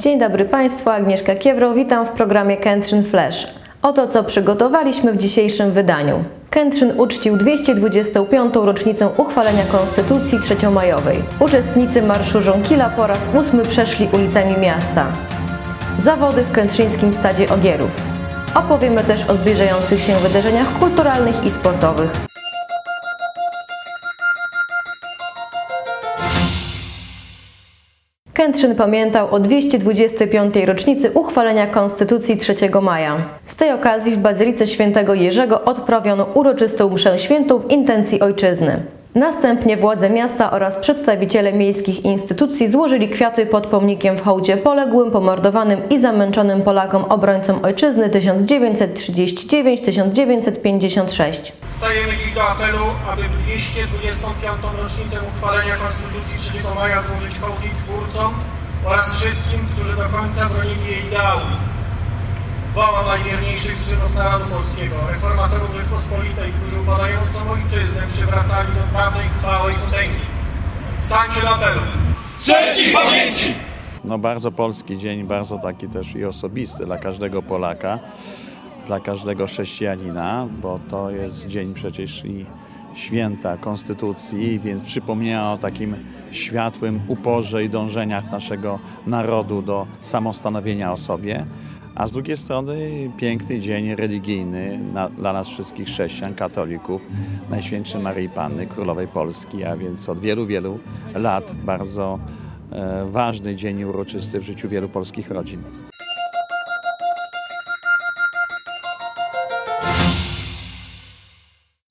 Dzień dobry Państwu, Agnieszka Kiewro, witam w programie Kętrzyn Flash. Oto co przygotowaliśmy w dzisiejszym wydaniu. Kętrzyn uczcił 225. rocznicę uchwalenia Konstytucji Trzeciomajowej. Uczestnicy Marszu Żonkila po raz ósmy przeszli ulicami miasta. Zawody w Kętrzyńskim Stadzie Ogierów. Opowiemy też o zbliżających się wydarzeniach kulturalnych i sportowych. Kętrzyn pamiętał o 225. rocznicy uchwalenia Konstytucji 3 maja. Z tej okazji w Bazylice Świętego Jerzego odprawiono uroczystą mszę świętą w intencji ojczyzny. Następnie władze miasta oraz przedstawiciele miejskich instytucji złożyli kwiaty pod pomnikiem w hołdzie poległym, pomordowanym i zamęczonym Polakom obrońcom ojczyzny 1939-1956. Stajemy dziś do apelu, aby w 225. rocznicę uchwalenia Konstytucji 3 maja złożyć hołd twórcom oraz wszystkim, którzy do końca bronili jej ideałów. Wołam najwierniejszych synów narodu polskiego, reformatorów Rzeczpospolitej, którzy upadającą ojczyznę przywracali do prawnej chwały i potęgi. Stańcie apelu! Trzeci pamięci! No bardzo polski dzień, bardzo taki też i osobisty dla każdego Polaka, dla każdego chrześcijanina, bo to jest dzień przecież i święta Konstytucji, więc przypomniała o takim światłym uporze i dążeniach naszego narodu do samostanowienia o sobie. A z drugiej strony piękny dzień religijny na, dla nas wszystkich chrześcijan, katolików, Najświętszej Maryi Panny, Królowej Polski, a więc od wielu, wielu lat bardzo e, ważny dzień uroczysty w życiu wielu polskich rodzin.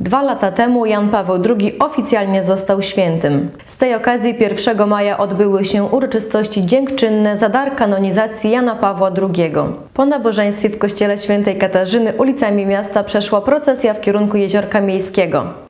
Dwa lata temu Jan Paweł II oficjalnie został świętym. Z tej okazji 1 maja odbyły się uroczystości dziękczynne za dar kanonizacji Jana Pawła II. Po nabożeństwie w kościele świętej Katarzyny ulicami miasta przeszła procesja w kierunku Jeziorka Miejskiego.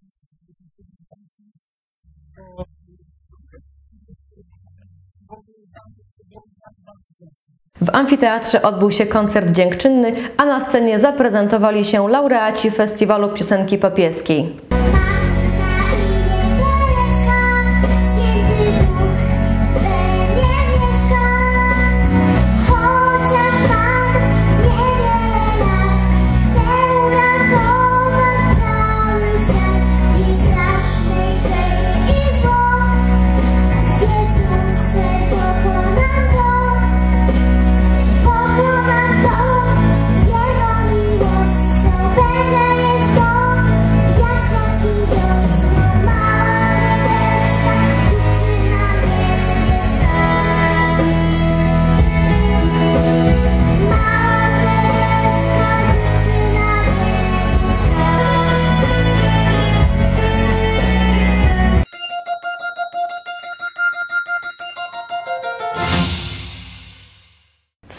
W amfiteatrze odbył się koncert dziękczynny, a na scenie zaprezentowali się laureaci Festiwalu Piosenki Papieskiej.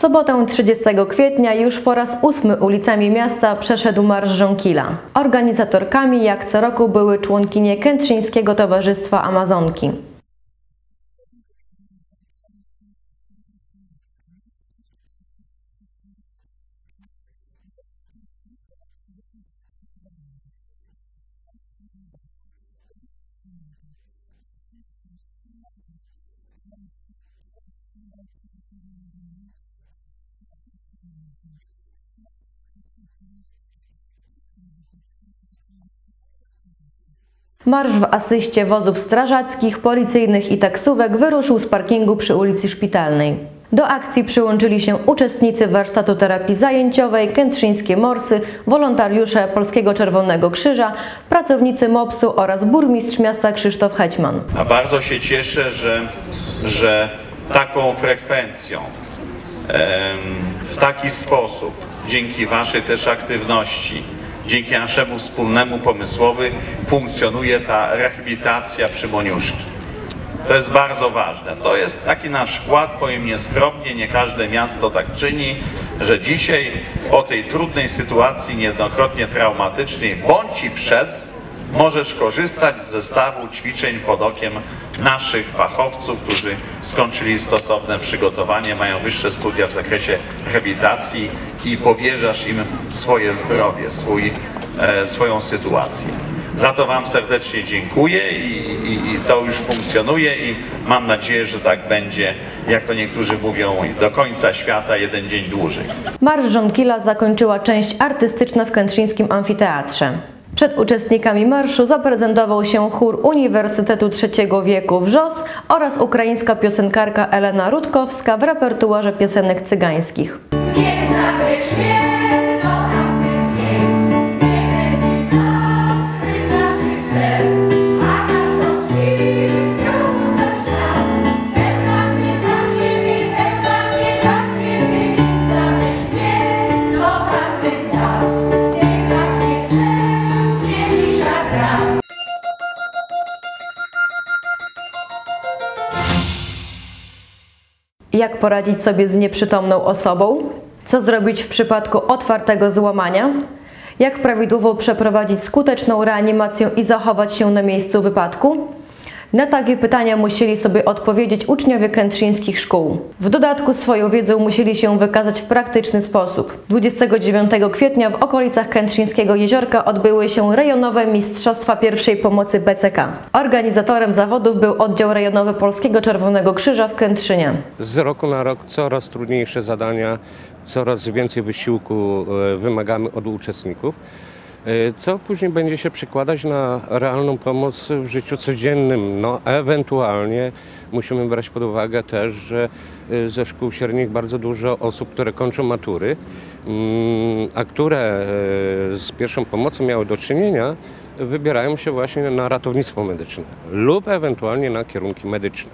Sobotę 30 kwietnia już po raz ósmy ulicami miasta przeszedł Marsz Żonkila. Organizatorkami jak co roku były członkinie Kętrzyńskiego Towarzystwa Amazonki. Marsz w asyście wozów strażackich, policyjnych i taksówek wyruszył z parkingu przy ulicy Szpitalnej. Do akcji przyłączyli się uczestnicy warsztatu terapii zajęciowej, kętrzyńskie morsy, wolontariusze Polskiego Czerwonego Krzyża, pracownicy MOPS-u oraz burmistrz miasta Krzysztof Hećman. A bardzo się cieszę, że, że taką frekwencją, em, w taki sposób, dzięki Waszej też aktywności, dzięki naszemu wspólnemu pomysłowi funkcjonuje ta rehabilitacja przy Moniuszki. To jest bardzo ważne. To jest taki nasz wkład, powiem nieskromnie, nie każde miasto tak czyni, że dzisiaj po tej trudnej sytuacji, niejednokrotnie traumatycznej, bądź i przed, możesz korzystać z zestawu ćwiczeń pod okiem naszych fachowców, którzy skończyli stosowne przygotowanie, mają wyższe studia w zakresie rehabilitacji i powierzasz im swoje zdrowie, swój, e, swoją sytuację. Za to Wam serdecznie dziękuję i, i, i to już funkcjonuje i mam nadzieję, że tak będzie, jak to niektórzy mówią, do końca świata jeden dzień dłużej. Marsz Żonkila zakończyła część artystyczna w Kętrzyńskim Amfiteatrze. Przed uczestnikami marszu zaprezentował się chór Uniwersytetu III wieku WRZOS oraz ukraińska piosenkarka Elena Rutkowska w repertuarze piosenek cygańskich. Poradzić sobie z nieprzytomną osobą? Co zrobić w przypadku otwartego złamania? Jak prawidłowo przeprowadzić skuteczną reanimację i zachować się na miejscu wypadku? Na takie pytania musieli sobie odpowiedzieć uczniowie kętrzyńskich szkół. W dodatku swoją wiedzą musieli się wykazać w praktyczny sposób. 29 kwietnia w okolicach Kętrzyńskiego Jeziorka odbyły się rejonowe Mistrzostwa Pierwszej Pomocy BCK. Organizatorem zawodów był oddział rejonowy Polskiego Czerwonego Krzyża w Kętrzynie. Z roku na rok coraz trudniejsze zadania, coraz więcej wysiłku e, wymagamy od uczestników, co później będzie się przekładać na realną pomoc w życiu codziennym. No, ewentualnie musimy brać pod uwagę też, że e, ze szkół średnich bardzo dużo osób, które kończą matury, mm, a które e, z pierwszą pomocą miały do czynienia, wybierają się właśnie na ratownictwo medyczne lub ewentualnie na kierunki medyczne.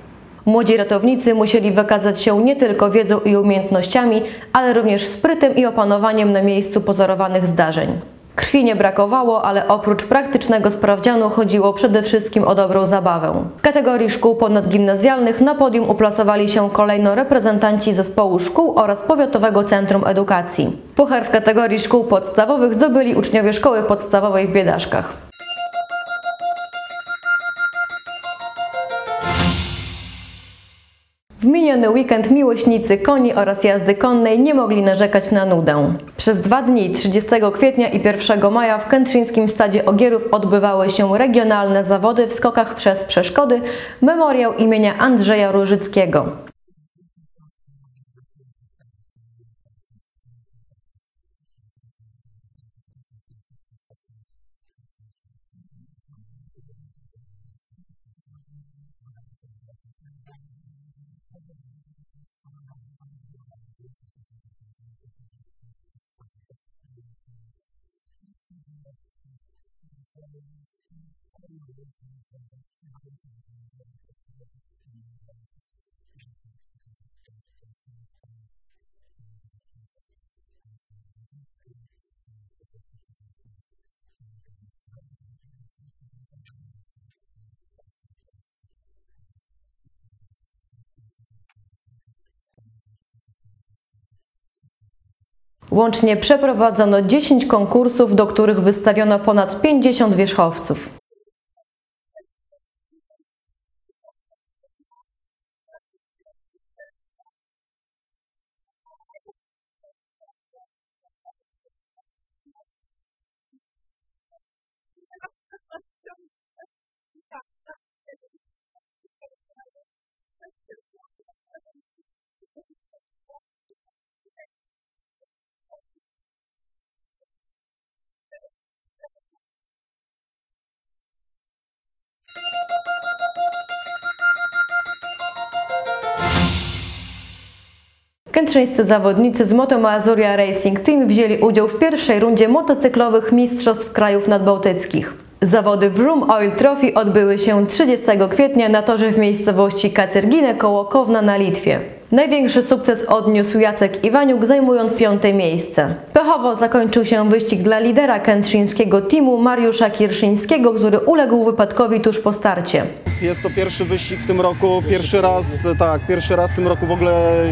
Młodzi ratownicy musieli wykazać się nie tylko wiedzą i umiejętnościami, ale również sprytem i opanowaniem na miejscu pozorowanych zdarzeń. Krwi nie brakowało, ale oprócz praktycznego sprawdzianu chodziło przede wszystkim o dobrą zabawę. W kategorii szkół ponadgimnazjalnych na podium uplasowali się kolejno reprezentanci zespołu szkół oraz Powiatowego Centrum Edukacji. Puchar w kategorii szkół podstawowych zdobyli uczniowie szkoły podstawowej w Biedaszkach. Miniony weekend miłośnicy koni oraz jazdy konnej nie mogli narzekać na nudę. Przez dwa dni, 30 kwietnia i 1 maja w Kętrzyńskim Stadzie Ogierów odbywały się regionalne zawody w skokach przez przeszkody Memoriał imienia Andrzeja Różyckiego. Łącznie przeprowadzono 10 konkursów, do których wystawiono ponad 50 wierzchowców. Kętrzyńscy zawodnicy z Moto Mazuria Racing Team wzięli udział w pierwszej rundzie motocyklowych Mistrzostw Krajów Nadbałtyckich. Zawody w Room Oil Trophy odbyły się 30 kwietnia na torze w miejscowości Kacerginę koło Kowna na Litwie. Największy sukces odniósł Jacek Iwaniuk, zajmując piąte miejsce. Pechowo zakończył się wyścig dla lidera kętrzyńskiego teamu Mariusza Kirszyńskiego, który uległ wypadkowi tuż po starcie. Jest to pierwszy wyścig w tym roku, pierwszy raz, tak, pierwszy raz w tym roku w ogóle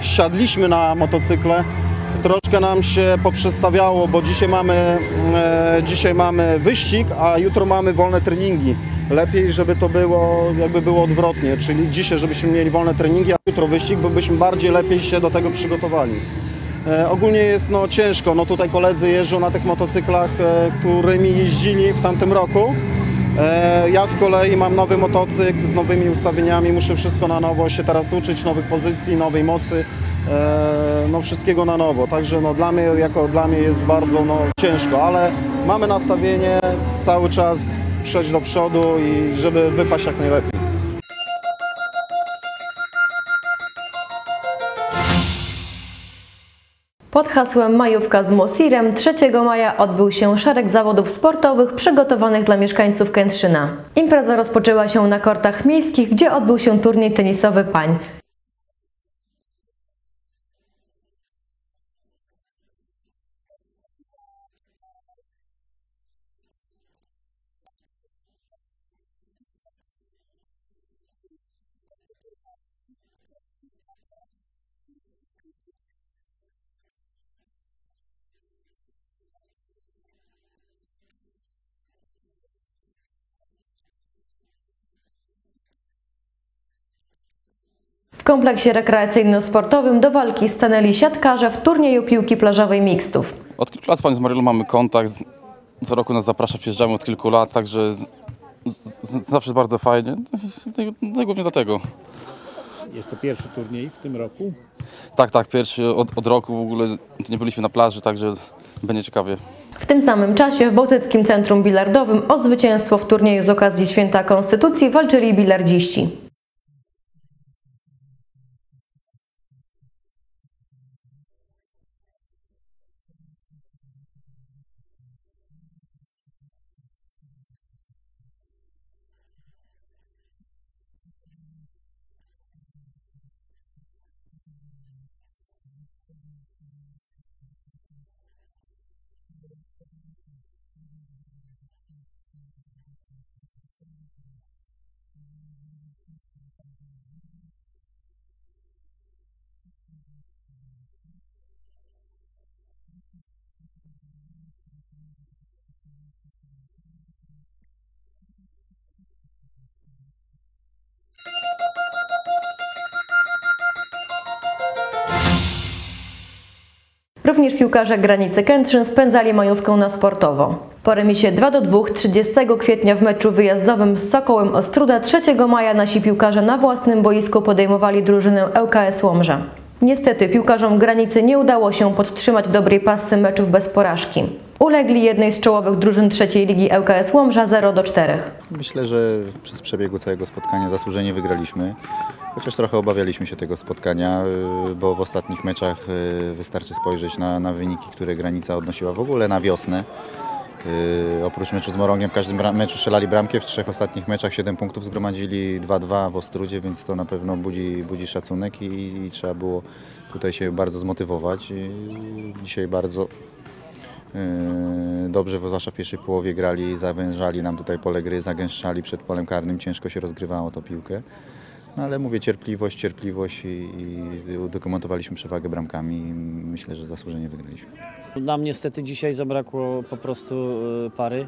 siadliśmy na motocykle. Troszkę nam się poprzestawiało, bo dzisiaj mamy, e, dzisiaj mamy wyścig, a jutro mamy wolne treningi. Lepiej, żeby to było, jakby było odwrotnie, czyli dzisiaj, żebyśmy mieli wolne treningi, a jutro wyścig, bo byśmy bardziej lepiej się do tego przygotowali. E, ogólnie jest no, ciężko, no tutaj koledzy jeżdżą na tych motocyklach, e, którymi jeździli w tamtym roku. Ja z kolei mam nowy motocykl z nowymi ustawieniami, muszę wszystko na nowo się teraz uczyć, nowych pozycji, nowej mocy, no wszystkiego na nowo. Także no dla mnie, jako dla mnie jest bardzo no, ciężko, ale mamy nastawienie cały czas przejść do przodu i żeby wypaść jak najlepiej. Pod hasłem Majówka z Mosirem 3 maja odbył się szereg zawodów sportowych przygotowanych dla mieszkańców Kętrzyna. Impreza rozpoczęła się na kortach miejskich, gdzie odbył się turniej tenisowy pań. Kompleksie rekreacyjno-sportowym do walki stanęli siatkarze w turnieju piłki plażowej mixtów. Od kilku lat z Panią z mamy kontakt. Co roku nas zaprasza, przyjeżdżamy od kilku lat, także z, z, z, zawsze jest bardzo fajnie. No, głównie dlatego. Jest to pierwszy turniej w tym roku. Tak, tak, pierwszy od, od roku w ogóle nie byliśmy na plaży, także będzie ciekawie. W tym samym czasie w Bałtyckim Centrum Bilardowym o zwycięstwo w turnieju z okazji Święta Konstytucji walczyli bilardziści. Również piłkarze granicy Kętrzyn spędzali majówkę na sportowo. Po remisie 2 do 2 30 kwietnia w meczu wyjazdowym z Sokołem Ostruda 3 maja nasi piłkarze na własnym boisku podejmowali drużynę ŁKS Łomża. Niestety piłkarzom granicy nie udało się podtrzymać dobrej pasy meczów bez porażki. Ulegli jednej z czołowych drużyn trzeciej ligi ŁKS Łomża 0 do 4. Myślę, że przez przebiegu całego spotkania zasłużenie wygraliśmy. Chociaż trochę obawialiśmy się tego spotkania, y, bo w ostatnich meczach y, wystarczy spojrzeć na, na wyniki, które granica odnosiła w ogóle na wiosnę. Y, Oprócz meczu z Morągiem w każdym meczu strzelali bramkę, w trzech ostatnich meczach 7 punktów zgromadzili 2-2 w Ostrudzie, więc to na pewno budzi, budzi szacunek i, i trzeba było tutaj się bardzo zmotywować. Dzisiaj bardzo Dobrze, zwłaszcza w pierwszej połowie grali, zawężali nam tutaj pole gry, zagęszczali przed polem karnym, ciężko się rozgrywało to piłkę. No ale mówię, cierpliwość, cierpliwość i, i udokumentowaliśmy przewagę bramkami i myślę, że zasłużenie wygraliśmy. Nam niestety dzisiaj zabrakło po prostu e, pary.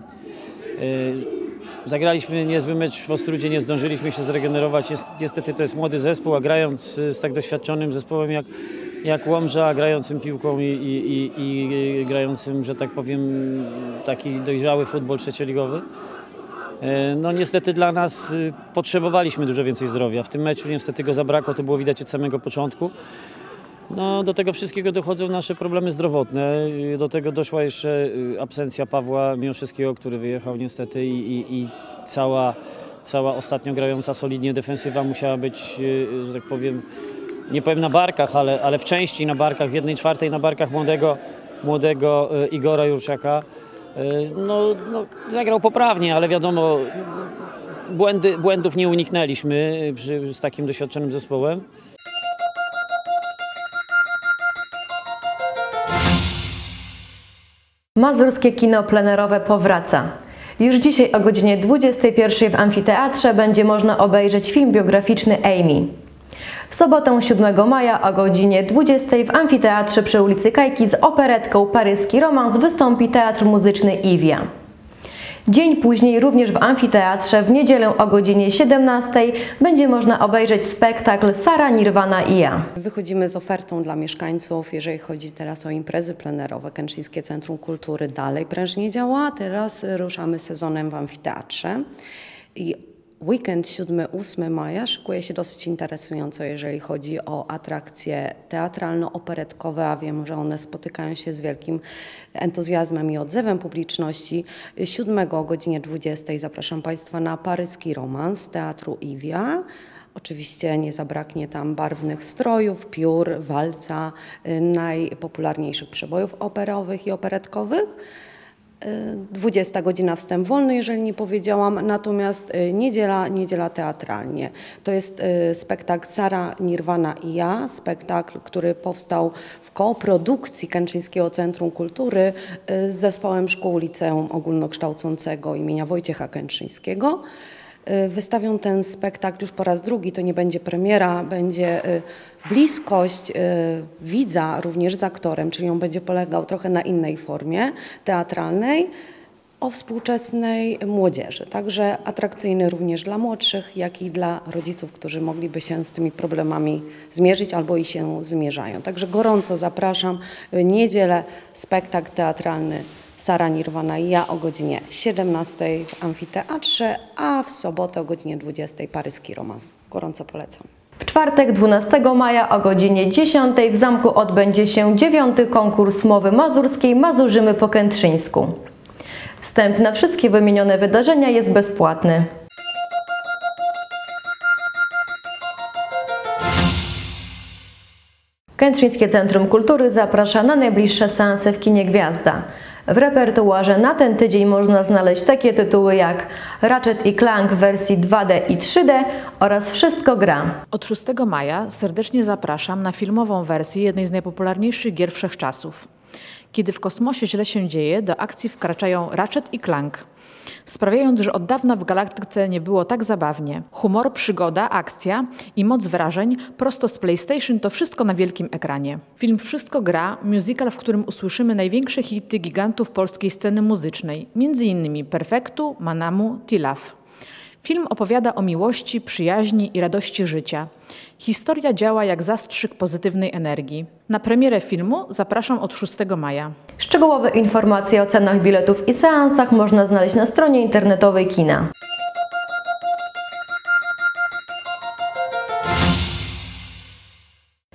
E, Zagraliśmy niezły mecz w Ostrudzie, nie zdążyliśmy się zregenerować. Niestety to jest młody zespół, a grając e, z tak doświadczonym zespołem jak, jak Łomża, grającym piłką i, i, i, i grającym, że tak powiem, taki dojrzały futbol trzecioligowy, E, No niestety dla nas y, potrzebowaliśmy dużo więcej zdrowia. W tym meczu niestety go zabrakło, to było widać od samego początku. No, do tego wszystkiego dochodzą nasze problemy zdrowotne. Y, Do tego doszła jeszcze y, absencja Pawła Miłoszewskiego, który wyjechał niestety i, i, i cała, cała ostatnio grająca solidnie defensywa musiała być, że tak powiem, nie powiem na barkach, ale, ale w części na barkach, w jednej czwartej na barkach młodego, młodego y, Igora Jurczaka. Y, no, no, zagrał poprawnie, ale wiadomo, błędy, błędów nie uniknęliśmy y, przy, z takim doświadczonym zespołem. Mazurskie kino plenerowe powraca. Już dzisiaj o godzinie 21 w amfiteatrze będzie można obejrzeć film biograficzny Amy. W sobotę 7 maja o godzinie 20 w amfiteatrze przy ulicy Kajki z operetką Paryski Romans wystąpi teatr muzyczny Iwia. Dzień później również w amfiteatrze w niedzielę o godzinie 17 będzie można obejrzeć spektakl Sara, Nirwana i ja. Wychodzimy z ofertą dla mieszkańców, jeżeli chodzi teraz o imprezy plenerowe. Kęczyńskie Centrum Kultury dalej prężnie działa. Teraz ruszamy sezonem w amfiteatrze. I Weekend 7-8 maja szykuje się dosyć interesująco, jeżeli chodzi o atrakcje teatralno-operetkowe, a wiem, że one spotykają się z wielkim entuzjazmem i odzewem publiczności. 7 o godzinie 20 zapraszam Państwa na paryski romans Teatru Iwia. Oczywiście nie zabraknie tam barwnych strojów, piór, walca, y, najpopularniejszych przebojów operowych i operetkowych. 20 godzina wstęp wolny, jeżeli nie powiedziałam, natomiast y, niedziela, niedziela teatralnie. To jest y, spektakl Sara, Nirwana i ja, spektakl, który powstał w koprodukcji Kęczyńskiego Centrum Kultury y, z zespołem szkół liceum ogólnokształcącego imienia Wojciecha Kęczyńskiego. Wystawią ten spektakl już po raz drugi, to nie będzie premiera, będzie bliskość widza również z aktorem, czyli on będzie polegał trochę na innej formie teatralnej, o współczesnej młodzieży. Także atrakcyjny również dla młodszych, jak i dla rodziców, którzy mogliby się z tymi problemami zmierzyć albo i się zmierzają. Także gorąco zapraszam. Niedzielę spektakl teatralny Sara Nirwana i ja o godzinie 17 w amfiteatrze, a w sobotę o godzinie 20 paryski romans. Gorąco polecam. W czwartek 12 maja o godzinie 10 w zamku odbędzie się dziewiąty konkurs mowy mazurskiej Mazurzymy po Kętrzyńsku. Wstęp na wszystkie wymienione wydarzenia jest bezpłatny. Kętrzyńskie Centrum Kultury zaprasza na najbliższe seanse w kinie Gwiazda. W repertuarze na ten tydzień można znaleźć takie tytuły jak Ratchet i Clank w wersji 2D i 3D oraz Wszystko gra. Od 6 maja serdecznie zapraszam na filmową wersję jednej z najpopularniejszych gier wszechczasów. Kiedy w kosmosie źle się dzieje, do akcji wkraczają Ratchet i Clank, sprawiając, że od dawna w galaktyce nie było tak zabawnie. Humor, przygoda, akcja i moc wrażeń prosto z PlayStation to wszystko na wielkim ekranie. Film Wszystko gra, musical, w którym usłyszymy największe hity gigantów polskiej sceny muzycznej, m.in. Perfektu, Manamu, Tilaf. Film opowiada o miłości, przyjaźni i radości życia. Historia działa jak zastrzyk pozytywnej energii. Na premierę filmu zapraszam od 6 maja. Szczegółowe informacje o cenach biletów i seansach można znaleźć na stronie internetowej kina.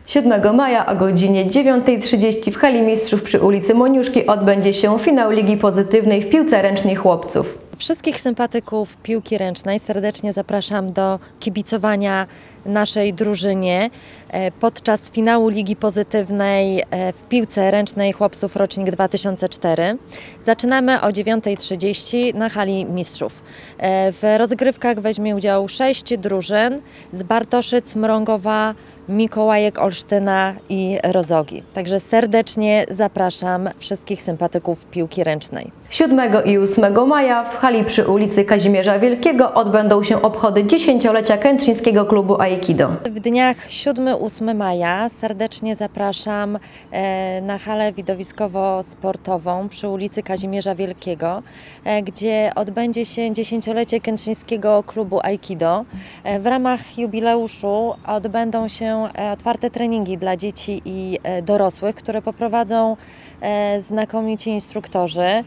Siódmego maja o godzinie 9.30 w hali mistrzów przy ulicy Moniuszki odbędzie się finał Ligi Pozytywnej w piłce ręcznej chłopców. Wszystkich sympatyków piłki ręcznej serdecznie zapraszam do kibicowania naszej drużynie e, podczas finału Ligi Pozytywnej e, w piłce ręcznej chłopców rocznik 2004. Zaczynamy o 9.30 na hali mistrzów. E, W rozgrywkach weźmie udział sześć drużyn z Bartoszyc, Mrągowa, Mikołajek, Olsztyna i Rozogi. Także serdecznie zapraszam wszystkich sympatyków piłki ręcznej. 7 i 8 maja w hali przy ulicy Kazimierza Wielkiego odbędą się obchody dziesięciolecia Kętrzyńskiego Klubu Aikido. W dniach 7-8 maja serdecznie zapraszam e, na halę widowiskowo-sportową przy ulicy Kazimierza Wielkiego, e, gdzie odbędzie się dziesięciolecie Kętrzyńskiego Klubu Aikido. E, W ramach jubileuszu odbędą się e, otwarte treningi dla dzieci i e, dorosłych, które poprowadzą e, znakomici instruktorzy.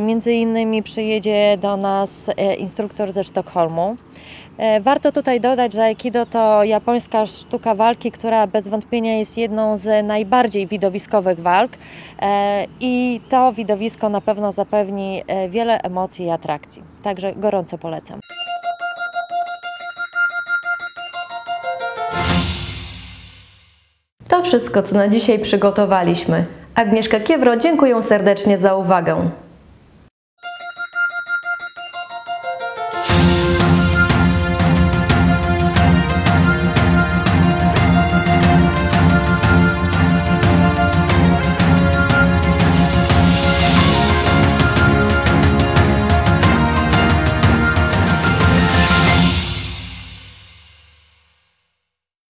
Między innymi przyjedzie do nas instruktor ze Sztokholmu. Warto tutaj dodać, że Aikido to japońska sztuka walki, która bez wątpienia jest jedną z najbardziej widowiskowych walk i to widowisko na pewno zapewni wiele emocji i atrakcji. Także gorąco polecam. Wszystko, co na dzisiaj przygotowaliśmy. Agnieszka Kiewro, dziękuję serdecznie za uwagę.